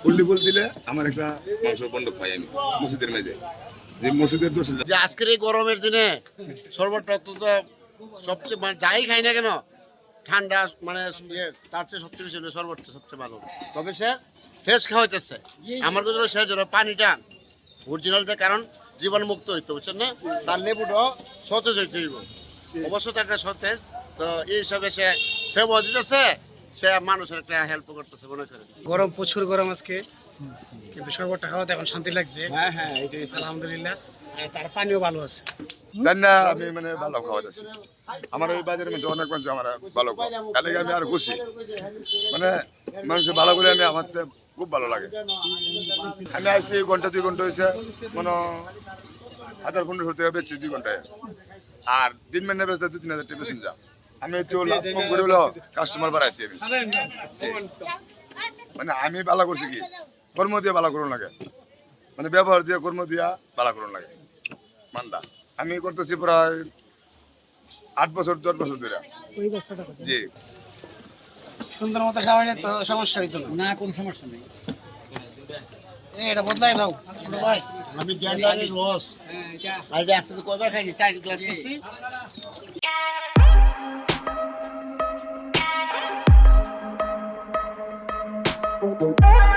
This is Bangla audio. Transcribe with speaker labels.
Speaker 1: পল্লি ফুল দিলে আমার একটা মাংস বন্ধক পাই আমি মসজিদের মেঝে। যে মসজিদের দোষ
Speaker 2: যে আজকের এই গরমের দিনে শরবতটা অত্যন্ত সবচেয়ে মানে যাই খাই না কেন ঠান্ডা মানে ইয়ে, তার চেয়ে সবচেয়ে বেশি হলো শরবতটা সবচেয়ে ভালো। তবে সে ফ্রেশ খাওয়াইতেছে। আমার কথা সে যেন পানিটা অরিজিনালটা কারণ জীবাণুমুক্ত হইতে বুঝছেন না? তার লেবুটাও সতেজ হইতে হইব। অবশ্য তো একটা সতেজ তো এই হিসাবে সে সেবা দিতেছে সে মানুষের একটা হেল্প করতেছে মনে করেন
Speaker 3: গরম প্রচুর গরম আজকে। কিন্তু শরবতটা খাওয়াতে এখন শান্তি লাগছে।
Speaker 2: হ্যাঁ হ্যাঁ এটাই
Speaker 3: আলহামদুলিল্লাহ। আর তার পানিও ভালো আছে।
Speaker 1: জানি না আমি মানে ভালো খাওয়াতেছি আমার ওই বাজারের মধ্যে অনেক মানুষ আমার ভালো খাওয়া আমি আর খুশি। মানে মানুষ ভালো করে আমি আমার খুব ভালো লাগে। আমি আসছি ঘণ্টা দুই ঘণ্টা হয়েছে। কোনো হাজার পনেরোশো টাকা বেচছি দুই ঘন্টায়। আর দিন মেনে বেচতে দু তিন হাজার টাকা যা আমি একটু লাভ করে হলো কাস্টমার বাড়াইছি আমি। মানে আমি ভালো করছি কি? কর্ম দিয়ে ভালো করুন লাগে। মানে ব্যবহার দিয়ে কর্ম দিয়া ভালো করুন লাগে। মান্দা। আমি করতেছি প্রায় আট বছর দশ বছর ধরে। জি।
Speaker 3: সুন্দর মতো খাওয়াইলে তো সমস্যা হইতো না।
Speaker 4: না কোনো সমস্যা নেই।
Speaker 3: এটা বদলাই দাও। ভাই।
Speaker 2: আমি গ্যান্ডারের রস
Speaker 4: হ্যাঁ
Speaker 2: আর এটা একসাথে কয়বার খাইছি? চার গ্লাস খাইছি।
Speaker 5: Thank